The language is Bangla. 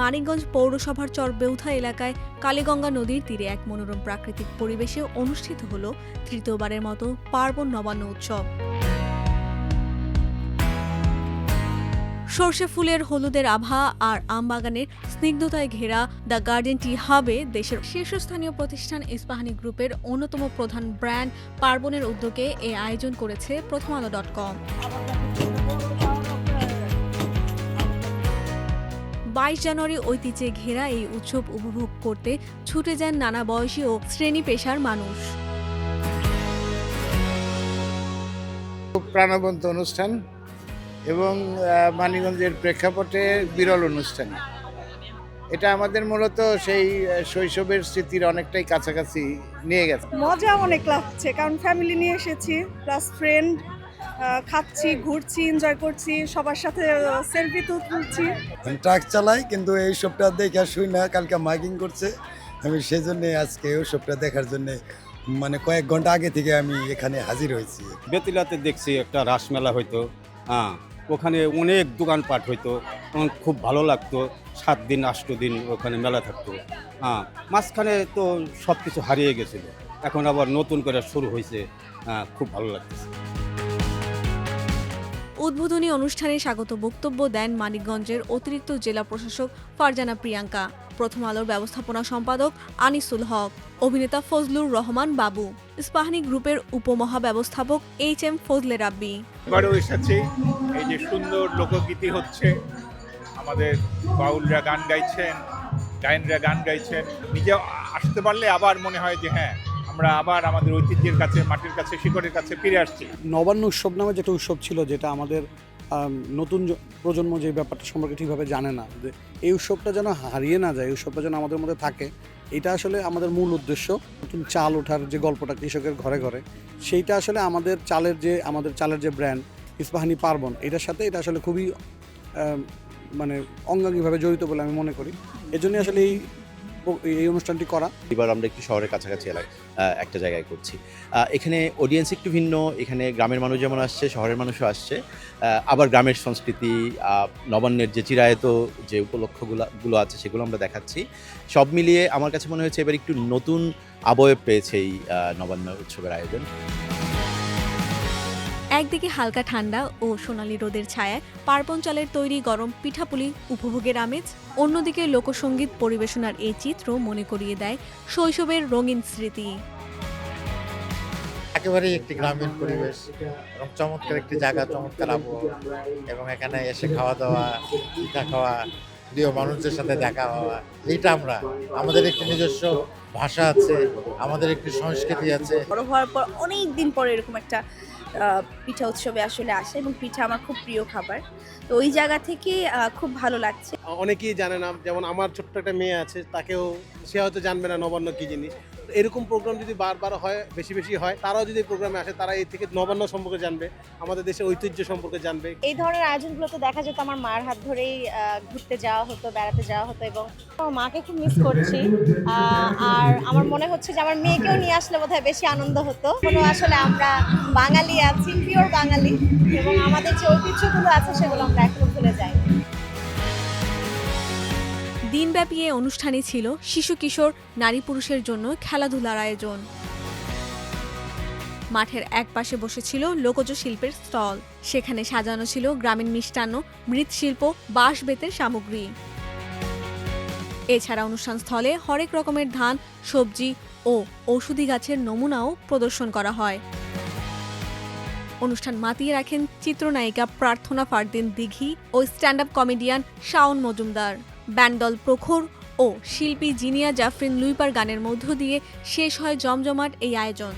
মানিকগঞ্জ পৌরসভার চরবেউথা এলাকায় কালীগঙ্গা নদীর তীরে এক মনোরম প্রাকৃতিক পরিবেশে অনুষ্ঠিত হল তৃতীয়বারের মতো পার্বণ নবান্ন উৎসব। সর্ষে ফুলের হলুদের আভা আর আমবাগানের স্নিগ্ধতায় ঘেরা দ্য গার্ডেন টি হাবে দেশের শীর্ষস্থানীয় প্রতিষ্ঠান ইস্পাহানি গ্রুপের অন্যতম প্রধান ব্র্যান্ড পার্বণের উদ্যোগে এ আয়োজন করেছে প্রথম আলো ডট কম। বাইশ জানুয়ারি ঐতিহ্যে ঘেরা এই উৎসব উপভোগ করতে ছুটে যান নানা বয়সী ও শ্রেণি পেশার মানুষ। খুব প্রাণবন্ত অনুষ্ঠান এবং মানিগঞ্জের প্রেক্ষাপটে বিরল অনুষ্ঠান। এটা আমাদের মূলত সেই শৈশবের স্মৃতির অনেকটাই কাছাকাছি নিয়ে গেছে। মজা অনেক লাগছে কারণ ফ্যামিলি নিয়ে এসেছি প্লাস ফ্রেন্ড খাচ্ছি ঘুরছি এনজয় করছি সবার সাথে সেলফি তুলছি। ট্রাক চালাই কিন্তু এই সবটা দেখে শুই না কালকে মাইকিং করছে। আমি সেই জন্যে আজকে ওই সবটা দেখার জন্যে মানে কয়েক ঘণ্টা আগে থেকে আমি এখানে হাজির হয়েছি। বেতিলাতে দেখছি একটা রাসমেলা হইতো হ্যাঁ ওখানে অনেক দোকানপাট হইতো তখন খুব ভালো লাগতো সাত দিন আষ্ট দিন ওখানে মেলা থাকতো হ্যাঁ মাঝখানে তো সব কিছু হারিয়ে গেছিল এখন আবার নতুন করে শুরু হয়েছে হ্যাঁ খুব ভালো লাগতেছে। উদ্বোধনী অনুষ্ঠানে স্বাগত বক্তব্য দেন মানিকগঞ্জের অতিরিক্ত জেলা প্রশাসক ফারজানা প্রিয়াঙ্কা। প্রথম আলোর ব্যবস্থাপনা সম্পাদক আনিসুল হক, অভিনেতা ফজলুর রহমান বাবু, ইস্পাহানি গ্রুপের উপমহা ব্যবস্থাপক এইচ এম ফজলে রাব্বি। এই যে সুন্দর লোকগীতি হচ্ছে, আমাদের বাউলরা গান গাইছেন, গায়নরা গান গাইছেন নিজে আসতে পারলে আবার মনে হয় যে হ্যাঁ আমরা আবার আমাদের ঐতিহ্যের কাছে, মাটির কাছে, শিকড়ের কাছে ফিরে আসছি। নবান্ন উৎসব নামে যেটা উৎসব ছিল, যেটা আমাদের নতুন প্রজন্ম যে ব্যাপারটা সম্পর্কে ঠিকভাবে জানে না, যে এই উৎসবটা যেন হারিয়ে না যায় উৎসবটা যেন আমাদের মধ্যে থাকে, এটা আসলে আমাদের মূল উদ্দেশ্য। নতুন চাল ওঠার যে গল্পটা কৃষকের ঘরে ঘরে, সেইটা আসলে আমাদের চালের যে, আমাদের চালের যে ব্র্যান্ড ইস্পাহানি পার্বণ, এটার সাথে এটা আসলে খুবই মানে অঙ্গাঙ্গিভাবে জড়িত বলে আমি মনে করি। এজন্য আসলে এই এই অনুষ্ঠানটি করা। এবার আমরা একটু শহরের কাছাকাছি এলাকায় একটা জায়গায় করছি। এখানে অডিয়েন্স একটু ভিন্ন, এখানে গ্রামের মানুষ যেমন আসছে, শহরের মানুষও আসছে। আবার গ্রামের সংস্কৃতি নবান্নের যে চিরায়ত যে উপলক্ষগুলো আছে সেগুলো আমরা দেখাচ্ছি। সব মিলিয়ে আমার কাছে মনে হয়েছে এবার একটু নতুন আবয়ব পেয়েছে এই নবান্ন উৎসবের আয়োজন। একদিকে হালকা ঠান্ডা ও সোনালি রোদের ছায়ায় পার্বণ চালের তৈরি গরম পিঠাপুলি উপভোগের আমেজ অন্যদিকে লোকসঙ্গীত পরিবেশনার এই চিত্র মনে করিয়ে দেয় শৈশবের রঙিন স্মৃতি। একেবারেই একটি গ্রামীণ পরিবেশ এবং চমৎকার একটি জায়গা চমৎকার আবহাওয়া এবং এখানে এসে খাওয়া দাওয়া পিঠা খাওয়া প্রিয় মানুষদের সাথে দেখা হওয়া এইটা আমরা আমাদের একটি নিজস্ব ভাষা আছে আমাদের একটি সংস্কৃতি আছে। বড় হওয়ার পর অনেক দিন পরে এরকম একটা পিঠা উৎসবে আসলে আসে এবং পিঠা আমার খুব প্রিয় খাবার। তো ওই জায়গা থেকে খুব ভালো লাগছে। অনেকেই জানে না, যেমন আমার ছোট্ট একটা মেয়ে আছে, তাকেও সে হয়তো জানবে না নবান্ন কি জিনিস। এরকম প্রোগ্রাম যদি বারবার হয়, বেশি বেশি হয়, তারাও যদি প্রোগ্রামে আসে, তারা এই থেকে নবান্ন সম্পর্কে জানবে, আমাদের দেশের ঐতিহ্য সম্পর্কে জানবে। এই ধরনের আয়োজনগুলো তো দেখা যেত, আমার মার হাত ধরেই ঘুরতে যাওয়া হতো, বেড়াতে যাওয়া হতো এবং মাকে খুব মিস করছি। আর আমার মনে হচ্ছে যে আমার মেয়েকেও নিয়ে আসলে বোধহয় বেশি আনন্দ হতো। কোনো আসলে আমরা বাঙালি আছি পিওর বাঙালি এবং আমাদের যে ঐতিহ্যগুলো আছে, সেগুলো আমরা দিনব্যাপী এ অনুষ্ঠানে ছিল শিশু কিশোর, নারী পুরুষের জন্য খেলাধুলার আয়োজন। মাঠের এক পাশে বসেছিল লোকজ শিল্পের স্টল। সেখানে সাজানো ছিল গ্রামীণ মিষ্টান্ন, মৃৎশিল্প বাঁশ বেতের সামগ্রী। এছাড়া অনুষ্ঠান স্থলে হরেক রকমের ধান, সবজি ও ঔষধি গাছের নমুনাও প্রদর্শন করা হয়। অনুষ্ঠান মাতিয়ে রাখেন চিত্রনায়িকা প্রার্থনা ফারদিন দিঘি ও stand up comedian Shawon Majumder. ব্যান্ডল প্রখর ও শিল্পী জিনিয়া জাফরিন লুইপার গানের মধ্য দিয়ে শেষ হয় জমজমাট এই আয়োজন।